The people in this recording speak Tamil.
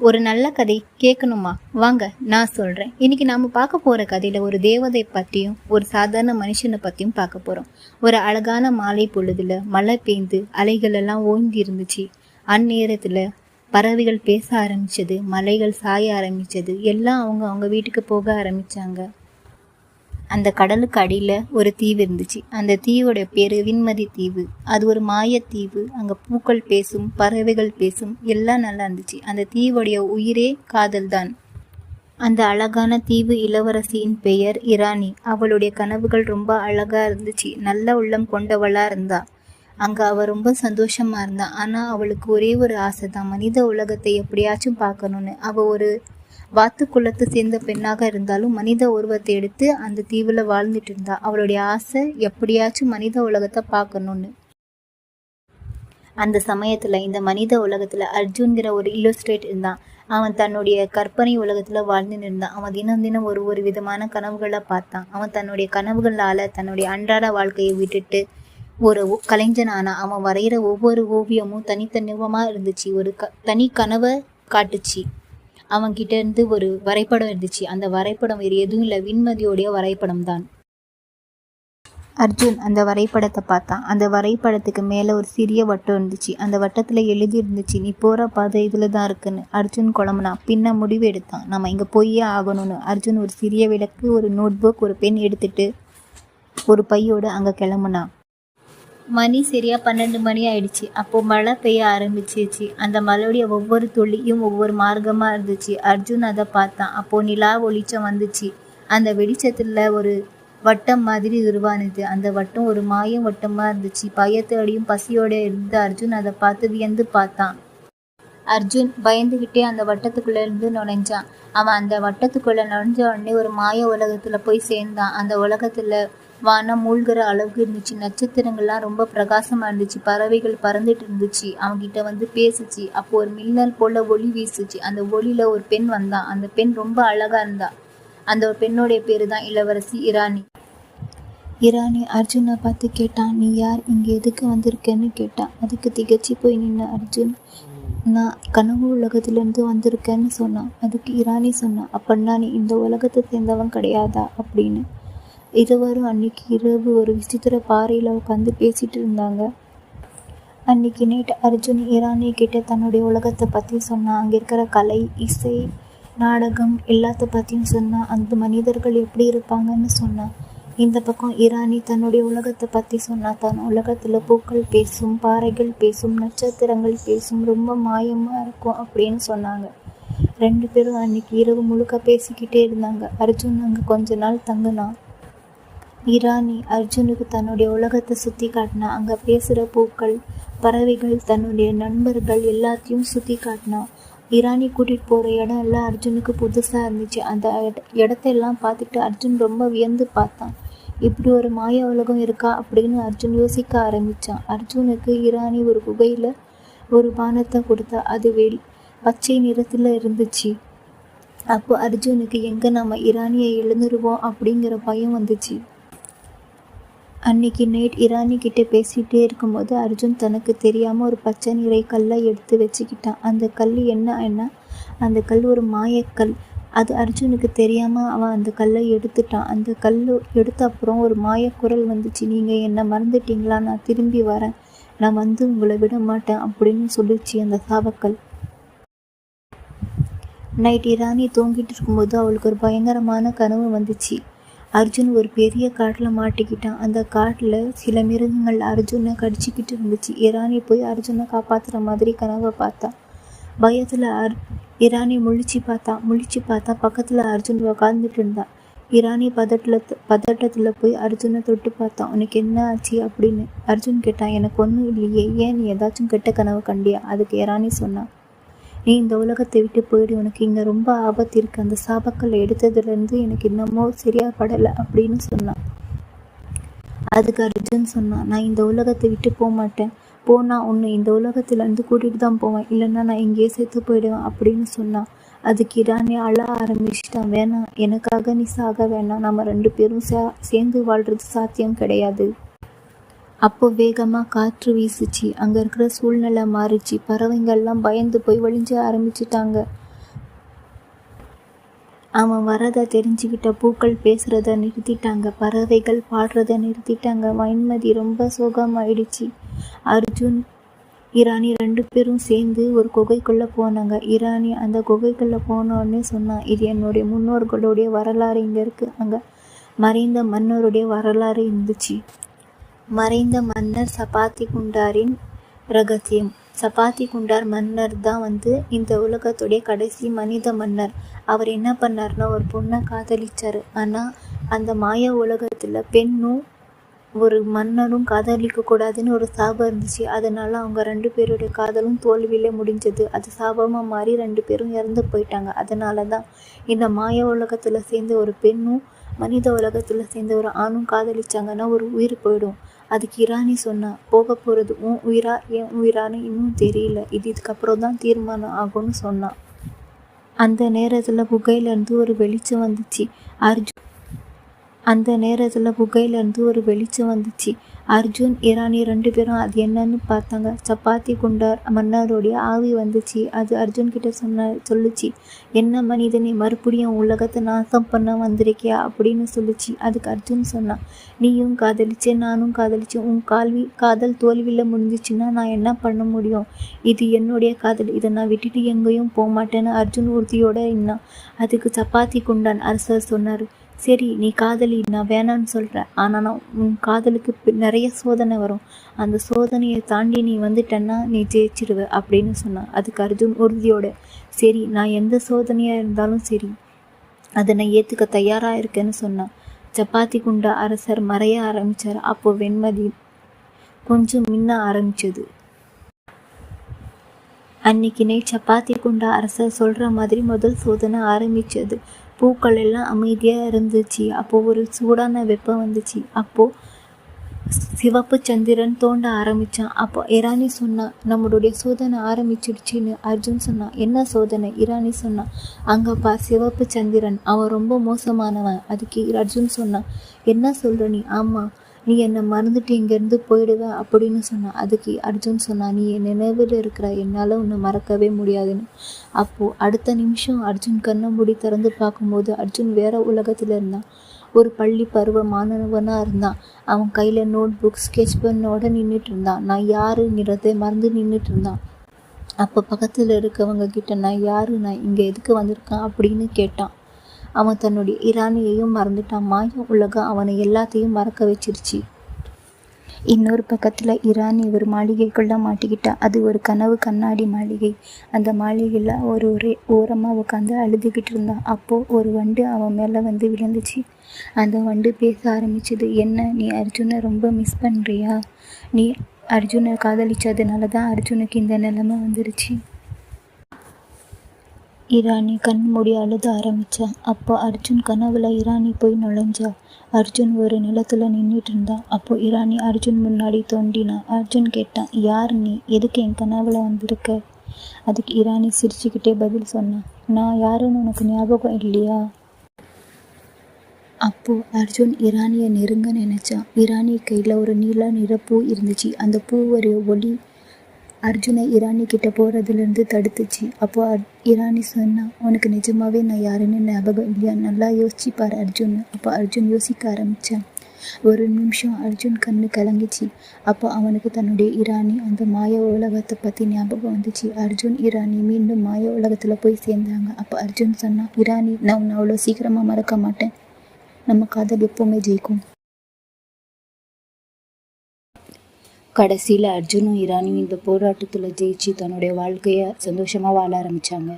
ஒரு நல்ல கதை கேட்கணுமா? வாங்க நான் சொல்கிறேன் இன்னைக்கு நாம் பார்க்க போகிற கதையில் ஒரு தேவதை பற்றியும் ஒரு சாதாரண மனுஷனை பற்றியும் பார்க்க போகிறோம் ஒரு அழகான மாலை பொழுதில் மழை பெய்ந்து அலைகள் எல்லாம் ஓய்ந்து இருந்துச்சு. அந்நேரத்தில் பறவைகள் பேச ஆரம்பித்தது மலைகள் சாய ஆரம்பித்தது எல்லாம் அவங்க அவங்க வீட்டுக்கு போக ஆரம்பிச்சாங்க. அந்த கடலுக்கு அடியில் ஒரு தீவு இருந்துச்சு. அந்த தீவோட பேர் விண்மதி தீவு. அது ஒரு மாயத்தீவு அங்கே பூக்கள் பேசும் பறவைகள் பேசும் எல்லாம் நல்லா இருந்துச்சு. அந்த தீவுடைய உயிரே காதல் தான் அந்த அழகான தீவு இளவரசியின் பெயர் இராணி. அவளுடைய கனவுகள் ரொம்ப அழகா இருந்துச்சு. நல்ல உள்ளம் கொண்டவளா இருந்தா. அங்க அவ ரொம்ப சந்தோஷமா இருந்தா. ஆனா அவளுக்கு ஒரே ஒரு ஆசை தான் மனித உலகத்தை எப்படியாச்சும் பார்க்கணும்னு. அவ ஒரு வாத்து குலத்தை சேர்ந்த பெண்ணாக இருந்தாலும் மனித உருவத்தை எடுத்து அந்த தீவில் வாழ்ந்துட்டு இருந்தா. அவளுடைய ஆசை எப்படியாச்சும் மனித உலகத்தை பார்க்கணும்னு. அந்த சமயத்தில் இந்த மனித உலகத்தில் அர்ஜுன்கிற ஒரு இல்லுஸ்ட்ரேட் இருந்தான். அவன் தன்னுடைய கற்பனை உலகத்தில் வாழ்ந்து இருந்தான். அவன் தினம் தினம் ஒரு ஒரு விதமான கனவுகளை பார்த்தான். அவன் தன்னுடைய கனவுகளால் தன்னுடைய அன்றாட வாழ்க்கையை விட்டுட்டு ஒரு ஒ- கலைஞனானா அவன் வரைகிற ஒவ்வொரு ஓவியமும் தனித்தனிவமாக இருந்துச்சு. ஒரு க தனி கனவை காட்டுச்சு. அவன்கிட்ட இருந்து ஒரு வரைபடம் இருந்துச்சு. அந்த வரைபடம் வேறு எதுவும் இல்லை. விண்மதியோடைய வரைபடம் தான் அர்ஜுன் அந்த வரைபடத்தை பார்த்தான். அந்த வரைபடத்துக்கு மேலே ஒரு சிறிய வட்டம் இருந்துச்சு. அந்த வட்டத்தில் எழுதி இருந்துச்சு நீ போகிற பாதை இதில் தான் இருக்குன்னு. அர்ஜுன் குழம்புனா பின்ன முடிவு எடுத்தான். நம்ம இங்கே போயே ஆகணும்னு. அர்ஜுன் ஒரு சிறிய விளக்கு ஒரு நோட்புக் ஒரு பென் எடுத்துட்டு ஒரு பையோடு அங்கே கிளம்புனான். மணி சரியாக பன்னெண்டு மணி ஆயிடுச்சு. அப்போது மழை பெய்ய ஆரம்பிச்சிச்சு. அந்த மழையுடைய ஒவ்வொரு துளியும் ஒவ்வொரு மார்க்கமாக இருந்துச்சு. அர்ஜுன் அதை பார்த்தான். அப்போது நிலா வெளிச்சம் வந்துச்சு. அந்த வெளிச்சத்தில் ஒரு வட்டம் மாதிரி உருவானது. அந்த வட்டம் ஒரு மாயம் வட்டமாக இருந்துச்சு. பயத்தோடையும் பசியோட இருந்த அர்ஜுன் அதை பார்த்து வியந்து பார்த்தான். அர்ஜுன் பயந்துகிட்டே அந்த வட்டத்துக்குள்ளே இருந்து நுழைஞ்சான். அவன் அந்த வட்டத்துக்குள்ளே நுழைஞ்ச உடனே ஒரு மாய உலகத்தில் போய் சேர்ந்தான். அந்த உலகத்தில் வானம் மூழ்கிற அளவுக்கு இருந்துச்சு. நட்சத்திரங்கள்லாம் ரொம்ப பிரகாசமாக இருந்துச்சு. பறவைகள் பறந்துட்டு இருந்துச்சு. அவங்கிட்ட வந்து பேசுச்சு. அப்போ ஒரு மின்னல் போல ஒளி வீசுச்சு. அந்த ஒளியில ஒரு பெண் வந்தான் அந்த பெண் ரொம்ப அழகா இருந்தா. அந்த ஒரு பெண்ணுடைய பேரு தான் இளவரசி இராணி. இராணி அர்ஜுனை பார்த்து கேட்டான் நீ யார்? இங்கே எதுக்கு வந்திருக்கேன்னு கேட்டான். அதுக்கு திகச்சு போய் நின்ன அர்ஜுன் நான் கனவு உலகத்திலேருந்து வந்திருக்கேன்னு சொன்னான். அதுக்கு இராணி சொன்னான் அப்படின்னா நீ இந்த உலகத்தை சேர்ந்தவன் கிடையாதா? அப்படின்னு. இதுவரும் அன்னைக்கு இரவு ஒரு விசித்திர பாறையில் உட்காந்து பேசிட்டு இருந்தாங்க. அன்னைக்கு நைட் அர்ஜுன் இரானி கிட்ட தன்னுடைய உலகத்தை பற்றி சொன்னான் அங்கே இருக்கிற கலை இசை நாடகம் எல்லாத்த பற்றியும் சொன்னான் அந்த மனிதர்கள் எப்படி இருப்பாங்கன்னு சொன்னான் இந்த பக்கம் இரானி தன்னுடைய உலகத்தை பற்றி சொன்னா தன் உலகத்தில் பூக்கள் பேசும் பாறைகள் பேசும் நட்சத்திரங்கள் பேசும் ரொம்ப மாயமாக இருக்கும் அப்படின்னு சொன்னாங்க. ரெண்டு பேரும் அன்னைக்கு இரவு முழுக்க பேசிக்கிட்டே இருந்தாங்க. அர்ஜுன் அங்கே கொஞ்ச நாள் தங்கினான். இராணி அர்ஜுனுக்கு தன்னுடைய உலகத்தை சுற்றி காட்டினா அங்கே பேசுகிற பூக்கள் பறவைகள் தன்னுடைய நண்பர்கள் எல்லாத்தையும் சுற்றி காட்டினா இராணி கூட்டிகிட்டு போகிற இடம் எல்லாம் அர்ஜுனுக்கு புதுசாக இருந்துச்சு. அந்த இடத்தையெல்லாம் பார்த்துட்டு அர்ஜுன் ரொம்ப வியந்து பார்த்தான். இப்படி ஒரு மாய உலகம் இருக்கா அப்படின்னு அர்ஜுன் யோசிக்க ஆரம்பித்தான் அர்ஜுனுக்கு இராணி ஒரு குகையில் ஒரு பானத்தை கொடுத்தா அது வெளி பச்சை நிறத்தில் இருந்துச்சு. அப்போ அர்ஜுனுக்கு எங்கே நம்ம இரானியை எழுந்துருவோம்? அப்படிங்கிற பயம் வந்துச்சு. அன்னைக்கு நைட் இரானி கிட்டே பேசிகிட்டே இருக்கும்போது அர்ஜுன் தனக்கு தெரியாமல் ஒரு பச்சை நிறை கல்லை எடுத்து வச்சுக்கிட்டான். அந்த கல் என்ன என்ன அந்த கல் ஒரு மாயக்கல் அது அர்ஜுனுக்கு தெரியாமல் அவன் அந்த கல்லை எடுத்துட்டான். அந்த கல் எடுத்த அப்புறம் ஒரு மாயக்குரல் வந்துச்சு. நீங்கள் என்னை மறந்துட்டீங்களா? நான் திரும்பி வரேன். நான் வந்து உங்களை விட மாட்டேன் அப்படின்னு சொல்லிச்சு அந்த சாவக்கல். நைட் இராணி தூங்கிட்டு இருக்கும்போது அவளுக்கு ஒரு பயங்கரமான கனவு வந்துச்சு. அர்ஜுன் ஒரு பெரிய காட்டில் மாட்டிக்கிட்டான். அந்த காட்டில் சில மிருகங்கள் அர்ஜுனை கடிச்சிக்கிட்டு இருந்துச்சு. இராணி போய் அர்ஜுனை காப்பாத்துற மாதிரி கனவை பார்த்தா. பயத்தில் அர் இராணி முழிச்சு பார்த்தா. முழிச்சு பார்த்தா பக்கத்தில் அர்ஜுன் உக்காந்துட்டு இருந்தான். இராணி பதட்டில் பதட்டத்தில் போய் அர்ஜுனை தொட்டு பார்த்தான் உனக்கு என்ன ஆச்சு? அப்படின்னு அர்ஜுன் கேட்டான். எனக்கு ஒன்றும் இல்லையே. ஏன் நீ ஏதாச்சும் கெட்ட கனவு கண்டியா? அதுக்கு இராணி சொன்னான் நீ இந்த உலகத்தை விட்டு போயிடு. உனக்கு இங்கே ரொம்ப ஆபத்து இருக்கு. அந்த சாபக்கல் எடுத்ததுலேருந்து எனக்கு இன்னமும் சரியாக படலை அப்படின்னு சொன்னான். அதுக்கு அர்ஜுன் சொன்னான் நான் இந்த உலகத்தை விட்டு போக மாட்டேன். போனால் உன்னை இந்த உலகத்துலேருந்து கூட்டிகிட்டு தான் போவேன். இல்லைன்னா நான் இங்கேயே சேர்த்து போயிடுவேன் அப்படின்னு சொன்னான். அதுக்கு இரானே அழ ஆரம்பிச்சிட்டான். வேணாம் எனக்காக நீ சாக வேணாம். நம்ம ரெண்டு பேரும் சே சேர்ந்து வாழ்கிறது சாத்தியம் கிடையாது. அப்போ வேகமாக காற்று வீசுச்சு. அங்கே இருக்கிற சூழ்நிலை மாறிச்சு. பறவைங்கள்லாம் பயந்து போய் ஒளிஞ்ச ஆரம்பிச்சிட்டாங்க. அவன் வரதை தெரிஞ்சுக்கிட்ட பூக்கள் பேசுகிறத நிறுத்திட்டாங்க. பறவைகள் பாடுறத நிறுத்திட்டாங்க. வைன்மதி ரொம்ப சோகமாயிடுச்சு. அர்ஜுன் இராணி ரெண்டு பேரும் சேர்ந்து ஒரு குகைக்குள்ளே போனாங்க. இராணி அந்த குகைக்குள்ளே போனோடனே சொன்னான் இது என்னுடைய முன்னோர்களுடைய வரலாறு இங்கே இருக்குது அங்கே மறைந்த மன்னருடைய வரலாறு இருந்துச்சு. மறைந்த மன்னர் சபாத்தி குண்டாரின் ரகசியம். சபாத்தி குண்டார் மன்னர் தான் வந்து இந்த உலகத்துடைய கடைசி மனித மன்னர். அவர் என்ன பண்ணார்னா ஒரு பொண்ணை காதலிச்சார். ஆனால் அந்த மாய உலகத்தில் பெண்ணும் ஒரு மன்னரும் காதலிக்க கூடாதுன்னு ஒரு சாபம் இருந்துச்சு. அதனால அவங்க ரெண்டு பேருடைய காதலும் தோல்வியிலே முடிஞ்சது. அது சாபமாக மாறி ரெண்டு பேரும் இறந்து போயிட்டாங்க. அதனால தான் இந்த மாய உலகத்தில் சேர்ந்த ஒரு பெண்ணும் மனித உலகத்தில் சேர்ந்த ஒரு ஆணும் காதலிச்சாங்கன்னா ஒரு உயிர் போயிடும். அதுக்கு இராணி சொன்னா போக போகிறது உன் உயிரா என் உயிரான்னு இன்னும் தெரியல. இது இதுக்கப்புறம் தான் தீர்மானம் ஆகும்னு சொன்னான் அந்த நேரத்தில் புகையிலேருந்து ஒரு வெளிச்சம் வந்துச்சு. அர்ஜுன் அந்த நேரத்தில் புகையிலேருந்து ஒரு வெளிச்சம் வந்துச்சு. அர்ஜுன் இரானி ரெண்டு பேரும் அது என்னன்னு பார்த்தாங்க. சப்பாத்தி குண்டார் மன்னருடைய ஆவி வந்துச்சு. அது அர்ஜுன் கிட்ட சொன்ன சொல்லுச்சு. என்ன மனிதனே மறுபடியும் உலகத்தை நாசம் பண்ண வந்திருக்கியா? அப்படின்னு சொல்லுச்சு. அதுக்கு அர்ஜுன் சொன்னான். நீயும் காதலிச்சே நானும் காதலிச்சேன் உன் கால்வி காதல் தோல்வியில் முடிஞ்சிச்சுன்னா நான் என்ன பண்ண முடியும்? இது என்னுடைய காதல். இதை நான் விட்டுட்டு எங்கேயும் போக மாட்டேன்னு அர்ஜுன் உறுதியோட இருந்தான் அதுக்கு சப்பாத்தி குண்டான் அரசர் சொன்னார். சரி நீ காதலி நான் வேணான்னு சொல்கிறேன் ஆனால் நான் உன் காதலுக்கு நிறைய சோதனை வரும். அந்த சோதனையை தாண்டி நீ வந்துட்டேன்னா நீ ஜெயிச்சிடுவ அப்படின்னு சொன்னான் அதுக்கு அர்ஜுன் உறுதியோட சரி நான் எந்த சோதனையாக இருந்தாலும் சரி அதை நான் ஏற்றுக்க தயாராக இருக்கேன்னு சொன்னான் சப்பாத்தி குண்டா அரசர் மறைய ஆரம்பித்தார் அப்போ வெண்மதி கொஞ்சம் மின்ன ஆரம்பிச்சது. அன்னைக்கு நைட் சப்பாத்தி குண்டா அரசர் சொல்கிற மாதிரி முதல் சோதனை ஆரம்பிச்சது. பூக்கள் எல்லாம் அமைதியாக இருந்துச்சு. அப்போது ஒரு சூடான வெப்பம் வந்துச்சு. அப்போது சிவப்பு சந்திரன் தோண்ட ஆரம்பிச்சான். அப்போ இரானி சொன்னான் நம்மளுடைய சோதனை ஆரம்பிச்சிடுச்சின்னு. அர்ஜுன் சொன்னான் என்ன சோதனை? இரானி சொன்னான் அங்க பார் சிவப்பு சந்திரன். அவன் ரொம்ப மோசமானவன். அதுக்கு அர்ஜுன் சொன்னான் என்ன சொல்கிற நீ? ஆமாம் நீ என்னை மறந்துட்டு இங்கேருந்து போயிடுவேன் அப்படின்னு சொன்னான் அதுக்கு அர்ஜுன் சொன்னான் நீ என் நினைவில் இருக்கிற என்னால் உன்னை மறக்கவே முடியாதுன்னு. அப்போது அடுத்த நிமிஷம் அர்ஜுன் கண்ணை மூடி திறந்து பார்க்கும்போது அர்ஜுன் வேற உலகத்தில் இருந்தான். ஒரு பள்ளி பருவ மாணவனாக இருந்தான். அவன் கையில் நோட் புக் ஸ்கெட்ச் பண்ணோட நின்றுட்டு இருந்தான். நான் யாருங்கிறதே மறந்து நின்றுட்டு இருந்தான். அப்போ பக்கத்தில் இருக்கவங்க கிட்ட நான் யாரு? நான் இங்கே எதுக்கு வந்திருக்கேன்? அப்படின்னு கேட்டான். அவன் தன்னுடைய இராணியையும் மறந்துட்டான். மாய உலகம் அவனை எல்லாத்தையும் மறக்க வச்சிருச்சு. இன்னொரு பக்கத்தில் இராணி ஒரு மாளிகைக்குள்ளே மாட்டிக்கிட்டா. அது ஒரு கனவு கண்ணாடி மாளிகை. அந்த மாளிகையில் ஒரு ஒரே ஓரமாக உட்காந்து அழுதுகிட்டு இருந்தான். அப்போது ஒரு வண்டு அவன் மேலே வந்து விழுந்துச்சு. அந்த வண்டு பேச ஆரம்பிச்சது என்ன நீ அர்ஜுனை ரொம்ப மிஸ் பண்ணுறியா நீ அர்ஜுனை காதலிச்சதுனால தான் அர்ஜுனுக்கு இந்த நிலைமை வந்துருச்சு. இராணி கண் மூடி அழுத ஆரம்பிச்சா. அப்போ அர்ஜுன் கனவுல இராணி போய் நுழைஞ்சா. அர்ஜுன் ஒரு நிலத்துல நின்றுட்டு இருந்தான் அப்போ இராணி அர்ஜுன் முன்னாடி தோண்டினா. அர்ஜுன் கேட்டான் யார் நீ? எதுக்கு என் கனவுல வந்திருக்க? அதுக்கு இராணி சிரிச்சுக்கிட்டே பதில் சொன்னான் நான் யாருன்னு உனக்கு ஞாபகம் இல்லையா? அப்போ அர்ஜுன் இரானியை நெருங்க நினைச்சான் இரானி கையில் ஒரு நீல நிற பூ இருந்துச்சு. அந்த பூ ஒரு ஒளி அர்ஜுனை இராணி கிட்ட போகிறதுலேருந்து தடுத்துச்சு. அப்போ அர்- இராணி சொன்னா உனக்கு நிஜமாவே நான் யாருன்னு ஞாபகம் இல்லையா? நல்லா யோசிச்சு அர்ஜுன். அப்போ அர்ஜுன் யோசிக்க ஆரம்பித்தான் ஒரு நிமிஷம் அர்ஜுன் கண்ணு கலங்கிச்சு. அப்போ அவனுக்கு தன்னுடைய இராணி அந்த மாய உலகத்தை பற்றி ஞாபகம் வந்துச்சு. அர்ஜுன் இராணி மீண்டும் மாய உலகத்தில் போய் சேர்ந்தாங்க. அப்போ அர்ஜுன் சொன்னான் இராணி நான் உன்னை அவ்வளோ சீக்கிரமாக மறக்க மாட்டேன். நம்ம காதல் எப்போவுமே ஜெயிக்கும். கடைசியில் அர்ஜுனும் இரானியும் இந்த போராட்டத்தில் ஜெயிச்சு தன்னுடைய வாழ்க்கையை சந்தோஷமாக வாழ ஆரம்பித்தாங்க